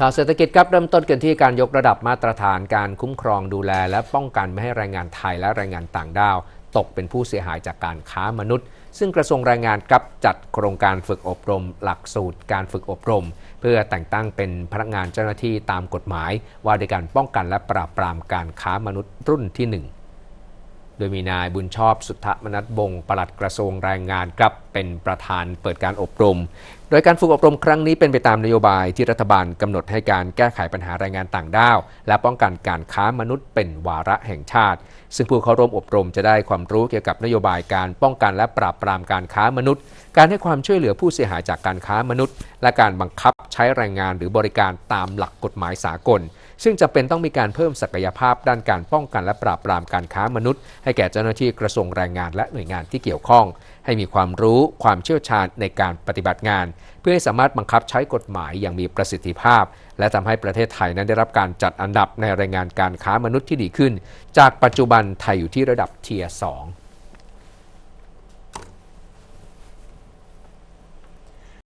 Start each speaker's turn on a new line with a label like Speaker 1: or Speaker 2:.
Speaker 1: ข่าวเศรษฐกิจครับเริ่มต้นกันที่การยกระดับมาตรฐานการคุ้มครองดูแล และป้องกันไม่ให้แรงงานไทยและแรงงานต่างด้าว ตกเป็นผู้เสียหายจากการค้ามนุษย์ ซึ่งกระทรวงแรงงานกับจัดโครงการฝึกอบรม หลักสูตร การฝึกอบรม เพื่อแต่งตั้งเป็นพนักงานเจ้าหน้าที่ตามกฎหมาย ว่าด้วยการป้องกันและปราบปรามการค้ามนุษย์รุ่นที่หนึ่ง โดยมีนายบุญชอบสุทธมนัสบงปลัดกระทรวงแรงงานครับเป็นประธานเปิดการอบรม โดยการฝึกอบรมครั้งนี้เป็นไปตามนโยบายที่รัฐบาลกำหนดให้การแก้ไขปัญหาแรงงานต่างด้าว และป้องกันการค้ามนุษย์เป็นวาระแห่งชาติ ซึ่งผู้เข้าร่วมอบรมจะได้ความรู้เกี่ยวกับนโยบายการป้องกันและปราบปรามการค้ามนุษย์ การให้ความช่วยเหลือผู้เสียหายจากการค้ามนุษย์ และการบังคับใช้แรงงานหรือบริการตามหลักกฎหมายสากล ซึ่งจะเป็นต้องมีการเพิ่มศักยภาพด้านการป้องกันและปราบปรามการค้ามนุษย์ ให้แก่เจ้าหน้าที่กระทรวงแรงงานและหน่วยงานที่เกี่ยวข้อง ให้มีความรู้ความเชี่ยวชาญในการปฏิบัติงาน เพื่อให้สามารถบังคับใช้กฎหมายอย่างมีประสิทธิภาพ และทำให้ประเทศไทยนั้นได้รับการจัดอันดับในรายงานการค้ามนุษย์ที่ดีขึ้น จากปัจจุบันไทยอยู่ที่ระดับเทียร์2